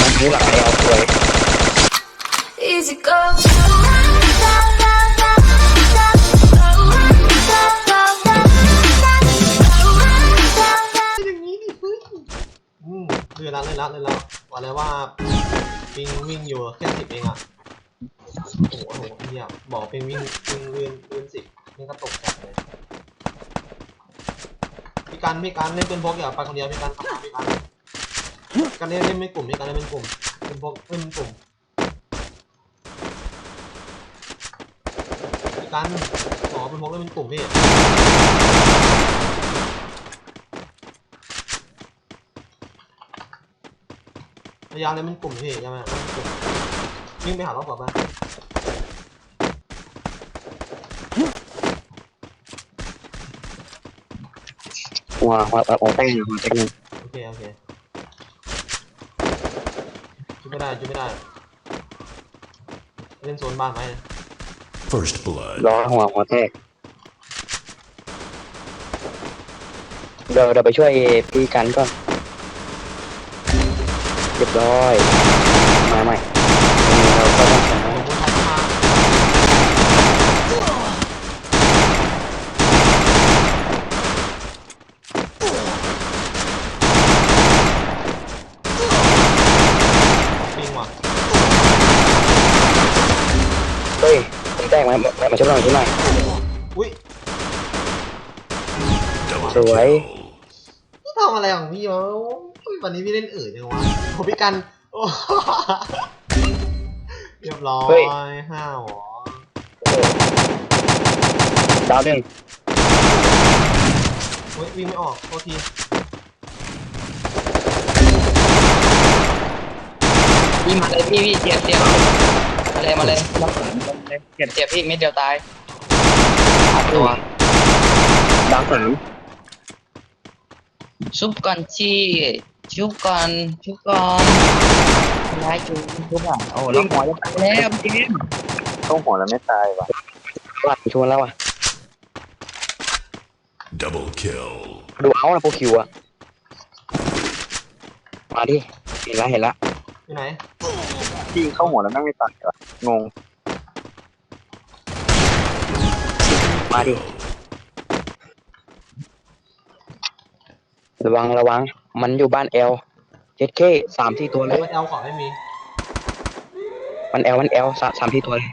มันรู้หลักแอลสวย Easy go. อย่างนี้ดิเฮ้ยอืมเล่นแล้วเล่นแล้วเล่นแล้วบอกเลยว่าปิงวิ่งอยู่แค่สิบเองอะ โอ้โหโอ้โหเฮียบอกปิงวิ่งวิ่งเรียนเรียนสิบนี่ก็ตกใจเลยพี่กันพี่กันเล่นเป็นพกอย่าไปคนเดียวพี่กันทำงานพี่กัน กันเล่นเล่นไม่กลุ่มพี่กันเล่นเป็นกลุ่มเป็นพวกเล่นเป็นกลุ่มกันขอเป็นพวกเล่นเป็นกลุ่มพี่พยายามเลยมันกลุ่มพี่ใช่ไหมวิ่งไปหารอบก่อนไปหัวหัวหัวแป้งหัวแป้งโอเคโอเค ไม่ได้จุดไม่ได้ เล่นโซนบ้านไหม First blood. ล้อหัวหัวแตกเดี๋ยวเราไปช่วยพี่กันก่อนเรียบร้อย มาใหม่เราก็ต้อง โอ้โหคนไทยเข้ามาปิงว่ะ เฮ้ยพี่แตก มามาช่วยหน่อยช่วยหน่อยอุ้ย Double Rồi. kill. พี่ทำอะไรของพี่วะอุ้ยวันนี้พี่เล่นเอ๋อจังวะโอ้พี่กันโอ้ เรียบร้อยห้าวหรอดาวหนึ่งเฮ้ยวิ่งไม่ออกโทษทีพี่มาเลยพี่พี่เจ็บเจ็บ มาเลยมาเลยเจ็บเจ็บพี่เม็ดเดียวตายขาดตัวดาวสามชุบก่อนชีชุบก่อนชุบก่อนย้ายจูชุบอะโอ้แล้วหมอจะตายแล้วพี่เจมส์ต้องหัวแล้วไม่ตายว่ะหลับชวนแล้วอะ Double kill. ดูเอานะพวกคิวอะ มาดิ เห็นละเห็นละอยู่ไหน ยิงเข้าหัวแล้วแม่งไม่ตายว่ะงง มาดิ ระวังระวัง มันอยู่บ้านเอลเจ็ดเคสามที่ตัวเลย มันเอลขอไม่มี มันเอลมันเอลสามสามที่ตัวเลย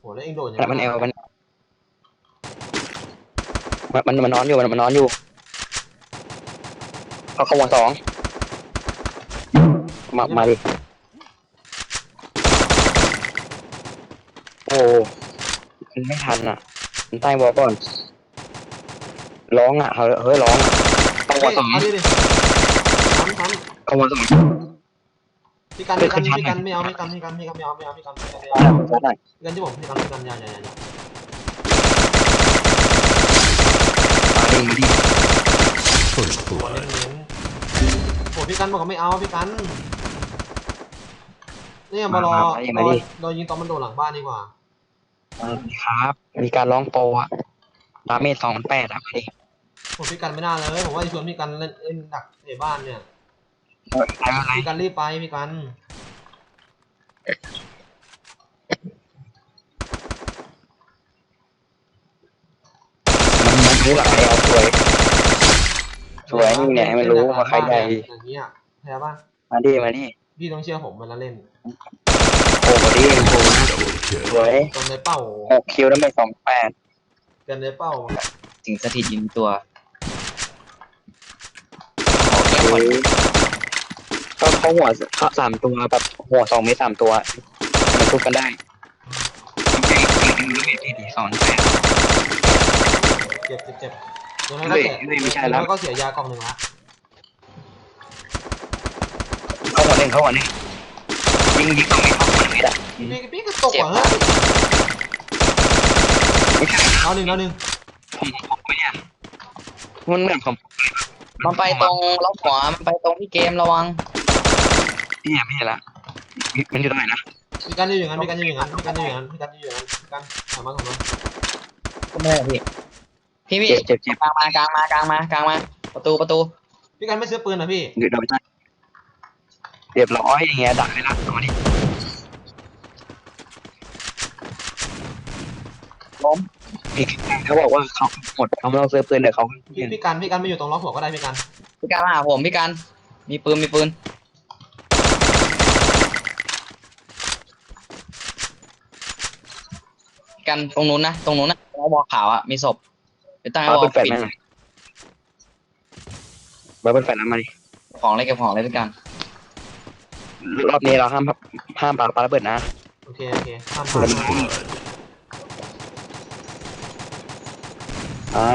โหแล้วเองโดดยังแต่มันเอลมันมัน มันมันนอนอยู่มันมันนอนอยู่เขาเข้าหัวสอง มามาดิโอ้มันไม่ทันอะ มันใต้บอลก่อน ร้องอะ เฮ้ยเฮ้ยร้องอะเข้าหัเฮ้วยสองเอาดิดิทันทันเข้าหัวสองพี่กันพี่กันขึ้นพี่ชั้กันนไม่เอาพี่กันพี่กันพี่กันไม่เอาไม่เอาพี่กันพี่กันไม่ได้เอาได้ได้พี่กันที่ผมพี่กันพี่กันอย่าอย่าอย่าอย่ามาดิมาดิ First เน้น blood. เน้นโหพี่กันบอกว่าไม่เอาพี่กัน เนี่ยมารอรอรอยิงตอนมันโดดหลังบ้านดีกว่ามาดิครับ มีการร้องโปรอะดาเมจสองแปดอะมาดิโหพี่กันไม่น่าเลยผมว่าจะชวนพี่กันเล่นเล่นดักในบ้านเนี่ยอะไรพี่กันรีบไปพี่กันมันมันรู้หลักแอลสวย สวยนี่เนี่ยให้มันรู้ว่าใครใหญ่ อย่างเงี้ยเข้าใจป่ะมาดิมาดิ พี่ต้องเชื่อผมเวลาเล่นโอ้มาดิโอ้นะ Double สวย kill. ตรงในเป้าหกคิวแล้วไม่สองแปดเกินในเป้าถึงสถิตยิงตัวก็เขาหัวเขาสามตัวแบบหัวสองเมตรสามตัวมันทุบกันได้ไม่ใช่ไม่ใช่สองแปดเจ็บเจ็บเจ็บยังไงก็เสียไม่ไม่ใช่ยังแล้วไงก็เสียยากล่องหนึ่งละ เข้าหัวหนึ่งเข้าหัวหนึ่งยิงยิงต้องไม่เข้าหัวเมตรอะพี่พี่ก็ตกว่ะเฮ้ยไม่ใช่เอาหนึ่งเอาหนึ่งผมผมไม่เนี่ยมันเหมือนผมมันไปตรงล็อกหัวมันไปตรงที่เกมระวังเนี่ยไม่เห็นละมันอยู่ตรงไหนนะพี่กันอยู่อย่างนั้นพี่กันอยู่อย่างนั้นพี่กันอยู่อย่างนั้นพี่กันอยู่อย่างนั้นพี่กันถามมาถามมาก็ไม่ได้พี่พี่พี่เจ็บเจ็บเจ็บกลางมากลางมากลางมากลางมาประตูประตูพี่กันไม่ซื้อปืนเหรอพี่เดี๋ยวเราไปตั้ง เรียบร้อยอย่างเงี้ยดักเลยนะเอามาดิล้มอีกเขาบอกว่าเขาหมดเขาไม่ต้องซื้อปืนเดี๋ยวเขาพี่พี่กันพี่กันไม่อยู่ตรงล็อกหัวก็ได้พี่กันพี่การมาหาผมพี่การมีปืนมีปืนพี่กันตรงนู้นนะตรงนู้นนะตรงไอ้วอลขาวอะมีศพไปตั้งไอ้เอาวอเป็ลนแฟนปิดนั่นไงมาเป็นแฟนนั้นมาดิของอะไรเก็บของอะไรพี่กา รรอบนี้เราห้ามห้ามปาปาระเบิดนะโอเค โอเคข้ามผ่านมา Blood. อ่า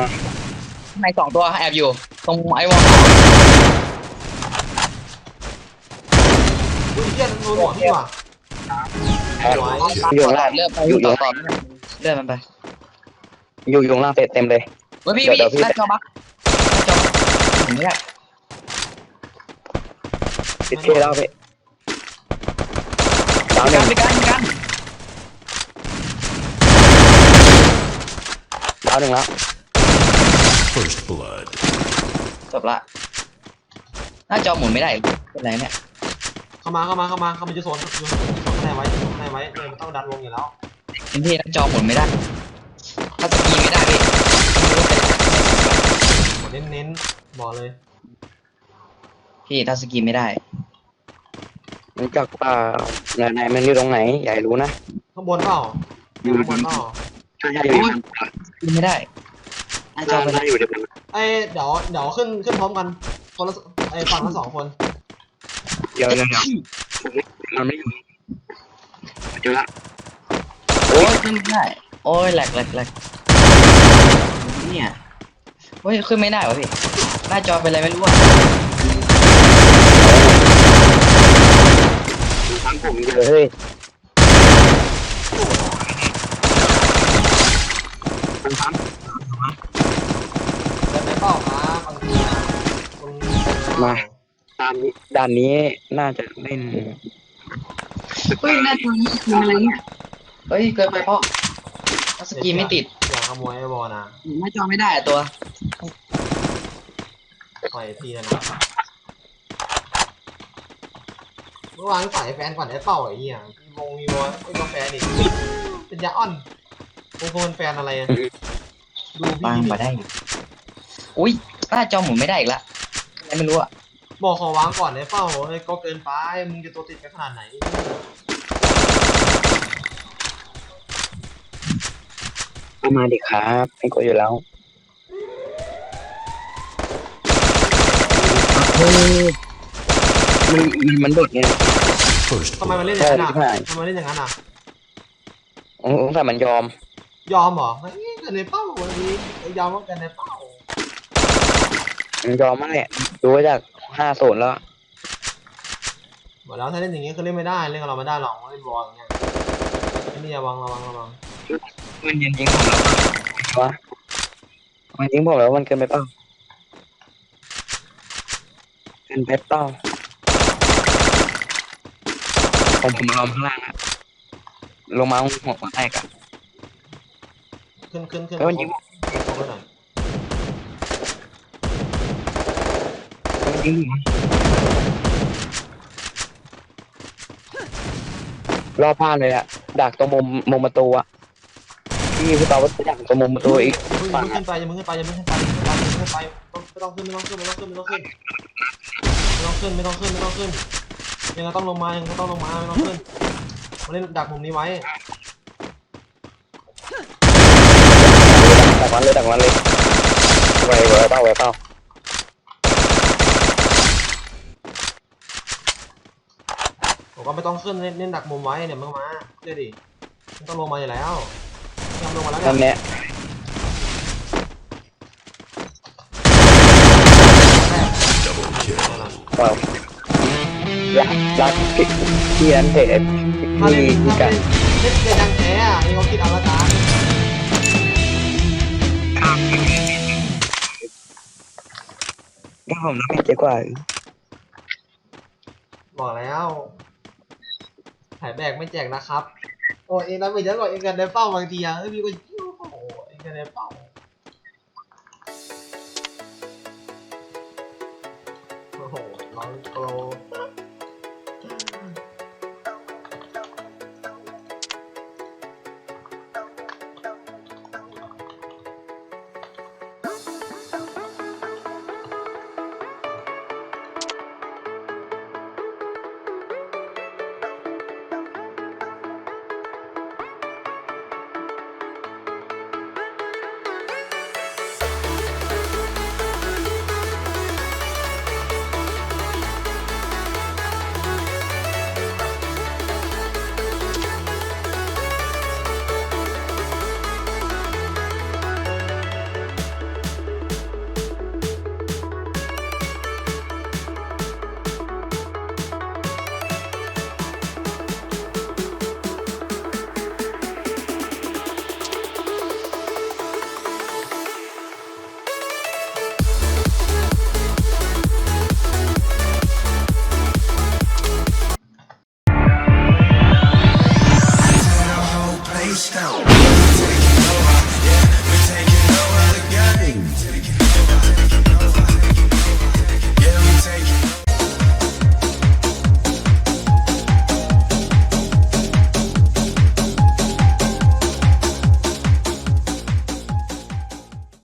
ข้างในสองตัวแอบอยู่ ตรงไอ้วอลอุ้ยเฮียโดนหัวพี่ว่ะแอบอยู่ข้างล่างเลือดไปอยู่อยู่ต่อต่อเลือดมันไปอยู่อยู่ข้างล่างเต็มเต็มเลยเฮ้ยพี่เดี๋พี่ยวเดี๋ยวพี่หน้าจอบักหน้าจอบักผมไม่ได้ติดเท่แล้วพี่ดาวหพี่นึ่การงพี่การพี่การดาวหนึ่งแล้ว First blood. จบละหน้าจอหมุนไม่ได้เป็นไรเนี่ยเข้ามาเข้ามาเข้ามาเข้ามาจะโซนอยู่โซนข้างในไว้โซนข้างในไว้เลยมันต้องดันวงอยู่แล้วเป็นที่หน้าจอหมุนไม่ได้ถ้าสกีไม่ได้พี่ไม่รู้เป็นไรหมดเน้นๆบอกเลยพี่ถ้าสกีไม่ได้ รู้จักเปล่าไหนไหนมันอยู่ตรงไหนใหญ่รู้นะข้างบนเปล่าอยู่ข้างบนเปล่าใช่ใช่อยู่สกีไม่ได้หน้าจอเป็นไรน่าอยู่เดี๋ยวไอยเดี๋ยวเดี๋ยวขึ้นขึ้นพร้อมกันคนละไอฝั่งละสองคนเดี๋ยวเดี๋ยวเดี๋ยวมันไม่อยู่เจอละโอ้ยขึ้นไม่ได้โอ้ยแหลกแหลกแหลกเนี่ยเฮ้ยขึ้นไม่ได้วะพี่หน้าจอเป็นอะไรไม่รู้อะ ทางผมเยอะเฮ้ยมันทำเดินไปเปล่าครับบางทีอะคนมาตามนี้ด่านนี้น่าจะเล่นเฮ้ยหน้าจอนี่คืออะไรเนี่ยเฮ้ยเกินไปพ่อถ้าสกีไม่ติดอย่าขโมยไอ้บอลนะหน้าจอไม่ได้อะตัวปล่อยพี่นะนะเมื่อวานใส่แฟนก่อนไอ้เป้าไอ้เหี้ยมีวงมีวอไอ้กาแฟนอีกเป็นยาอ่อนวงโฟนแฟนอะไรอะดูวางพี่มาได้อุ้ยหน้าจอหมุนไม่ได้อีกละอะไรไม่รู้อะบอกขอวางก่อนไอ้เป้าไอ้ก็เกินไปมึงจะตัวติดไปขนาดไหนเอามาดิครับไม่กลัวอยู่แล้วมัน มันมันโดดไง First ทำไมมัน blood. เล่นอย่างนั้นอะใช่ ทำไมมันเล่นอย่างนั้นอะสงสัยมันยอม ยอมเหรอเฮ้ยกันในเป้าวันนี้ยอมว่ากันในเป้า มันยอมมากเลยดูจากห้าโซนแล้วบอกแล้วถ้าเล่นอย่างนี้คือเล่นไม่ได้เล่นกับเราไม่ได้หรอกเล่นบอลอย่างเงี้ยไอ้นี่ระวังระวังระวังมันยิงยิงผมแล้ววะมันยิงผมแล้วมันเกินไปเปล่าเกินไปเปล่า ผมผมลองข้างล่างอะลงมาหัวหัวแตกอะ ขึ้นขึ้นขึ้นแล้วมันยิงครบไปหน่อยมันยิง ผมรอบพลาดเลยอะดักตรงมุมมุมประตูอะพี่พี่ตาว่าจะดักตรงมุมประตูอีกอย่ามึงขึ้นไปอย่ามึงขึ้นไปอย่ามึงขึ้นไปอย่ามึงขึ้นไปไม่ต้องขึ้นไม่ต้องขึ้นไม่ต้องขึ้นไม่ต้องขึ้นไม่ต้องขึ้นไม่ต้องขึ้นไม่ต้องขึ้น ยังไงต้องลงมายังไงต้องลงมาไม่ต้องขึ้นมาเล่นดักมุมนี้ไว้ดักมันเลยดักมันเลยไวไวเปล่าไวเปล่าผมก็ไม่ต้องขึ้นเล่นเล่นดักมุมไว้เนี่ยมึงมาเดี๋ยวดิมันต้องลงมาอยู่แล้วยอมลงมาแล้วนั่นเนี่ยแหละแรักรักพี่พี่นั้นเตะถ้าพี่เล่นพี่ถ้ากันเล่นเล่นเล่นดังแท้อะนี่เขาคิดเอาละกันก็ผมรับผิดดีกว่าบอกแล้วถ่ายแบกไม่แจกนะครับ โอ้เองนะไม่ยันบอกเองกันในเป้าบางทีอะเอ้ยมีคนยิ้วโอ้โหเองกันในเป้าร้โหลอยโป ร